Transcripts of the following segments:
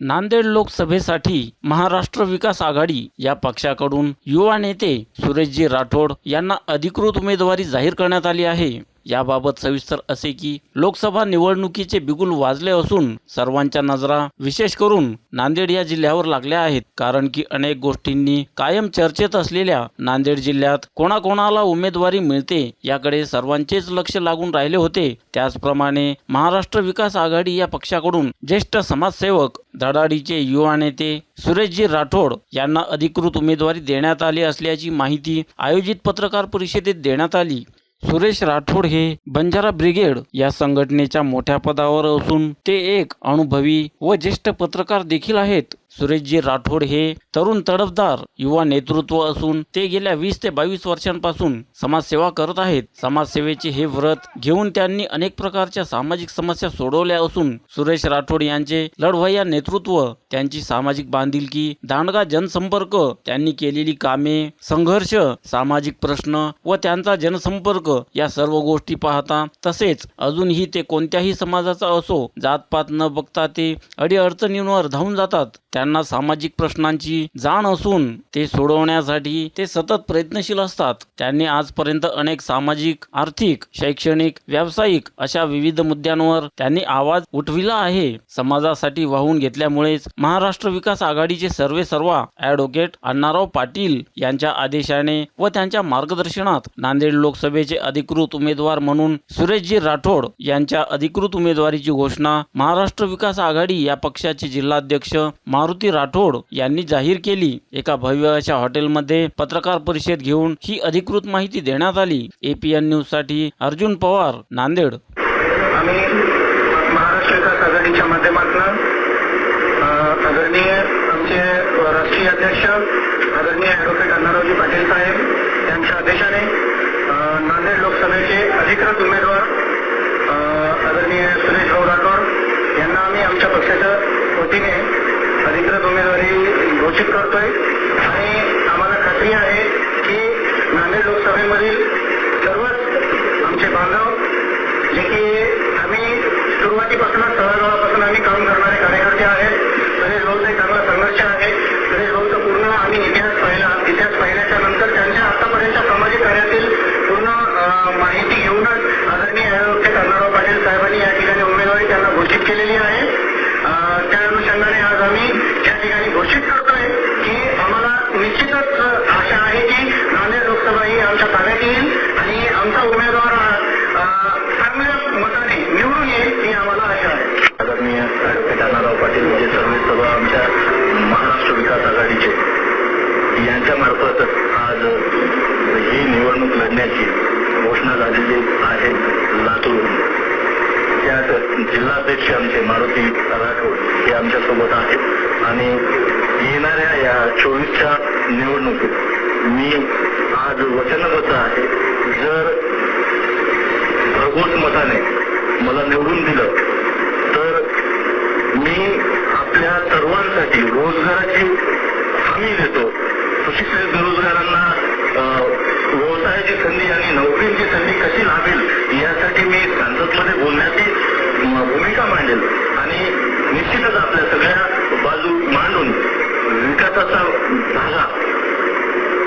नांदेड लोकसभेसाठी महाराष्ट्र विकास आघाडी या पक्षाकडून युवा नेते सुरेशजी राठोड यांना अधिकृत उमेदवारी जाहीर करण्यात आली आहे. याबाबत सविस्तर असे की लोकसभा निवडणुकीचे बिगुल वाजले असून सर्वांच्या नजरा विशेष करून नांदेड या जिल्ह्यावर लागल्या आहेत. कारण की अनेक गोष्टींनी कायम चर्चेत असलेल्या नांदेड जिल्ह्यात कोणाकोणाला उमेदवारी मिळते याकडे सर्वांचेच लक्ष लागून राहिले होते. त्याचप्रमाणे महाराष्ट्र विकास आघाडी या पक्षाकडून ज्येष्ठ समाजसेवक धडाडीचे युवा नेते सुरेशजी राठोड यांना अधिकृत उमेदवारी देण्यात आली असल्याची माहिती आयोजित पत्रकार परिषदेत देण्यात आली. सुरेश राठोड हे बंजारा ब्रिगेड या संघटनेच्या मोठ्या पदावर असून ते एक अनुभवी व ज्येष्ठ पत्रकार देखील आहेत. सुरेशजी राठोड हे तरुण तडफदार युवा नेतृत्व असून ते गेल्या वीस ते बावीस वर्षांपासून समाजसेवा करत आहेत. समाजसेवेचे हे व्रत घेऊन त्यांनी अनेक प्रकारच्या सामाजिक समस्या सोडवल्या असून सुरेश राठोड यांचे लढवय्या नेतृत्व त्यांची सामाजिक बांधिलकी दांडगा जनसंपर्क त्यांनी केलेली कामे संघर्ष सामाजिक प्रश्न व त्यांचा जनसंपर्क या सर्व गोष्टी पाहता तसेच अजूनही ते कोणत्याही समाजाचा असो जातपात न बघता ते अडीअडचणींवर धावून जातात. त्यांना सामाजिक प्रश्नांची जाण असून ते सोडवण्यासाठी ते सतत प्रयत्नशील असतात. त्यांनी आजपर्यंत अनेक सामाजिक आर्थिक शैक्षणिक व्यावसायिक अशा विविध मुद्द्यांवर त्यांनी आवाज उठविला आहे. समाजासाठी वाहून घेतल्यामुळेच महाराष्ट्र विकास आघाडीचे सर्वे सर्वा ॲडव्होकेट अण्णाराव पाटील यांच्या आदेशाने व त्यांच्या मार्गदर्शनात नांदेड लोकसभेचे अधिकृत उमेदवार म्हणून सुरेशजी राठोड यांच्या अधिकृत उमेदवारीची घोषणा महाराष्ट्र विकास आघाडी या पक्षाचे जिल्हाध्यक्ष मारुती राठोड यांनी जाहीर केली. एका भव्य अशा हॉटेलमध्ये पत्रकार परिषद घेऊन ही अधिकृत माहिती देण्यात आली. एपीएन न्यूजसाठी अर्जुन पवार नांदेड. आम्ही महाराष्ट्र आघाडीच्या माध्यमातून आदरणीय आमचे राष्ट्रीय अध्यक्ष आदरणीय ॲडव्होकेट अण्णारावजी पाटील साहेब यांच्या आदेशाने नांदेड लोकसभेचे अधिकृत उमेदवार निश्चित करतोय आणि आम्हाला खात्री आहे की नांदेड लोकसभेमधील सर्वच आमचे बांधव जे की आम्ही सुरुवातीपासूनच तळागाळापासून आम्ही काम करणारे कार्यकर्ते आहेत. गणेश भाऊचा चांगला संघर्ष आहे. गणेश भाऊचा पूर्ण आम्ही इतिहास पाहिला. इतिहास पाहिल्याच्या नंतर त्यांच्या आतापर्यंत सामाजिक कार्यातील पूर्ण माहिती घेऊनच आदरणीय ॲडव्होकेट अण्णाराव पाटील साहेबांनी या ठिकाणी उमेदवारी त्यांना घोषित केलेली आहे. त्या अनुषंगाने आज आम्ही या ठिकाणी घोषित आघाडीचे. यांच्यामार्फत आज ही निवडणूक लढण्याची घोषणा झालेली आहे लातूर. त्यात जिल्हाध्यक्ष आमचे मारुती राठोड हे आमच्यासोबत आहेत. आणि येणाऱ्या या चोवीसच्या निवडणुकीत मी आज वचनबद्ध आहे. जर भरघोस मताने मला निवडून दिलं तर मी आपल्या सर्वांसाठी सुशिक्षित बेरोजगारांना व्यवसायाची संधी आणि नोकरीची संधी कशी लाभेल यासाठी मी संसदमध्ये बोलण्याची भूमिका मांडेल. आणि निश्चितच आपल्या सगळ्या बाजू मांडून विकासाचा धागा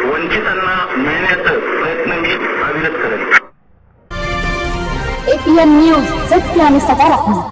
वंचितांना मिळण्याचा प्रयत्न मी अविरत करेन. एपीएन न्यूज सत्य आणि सकारात्मक.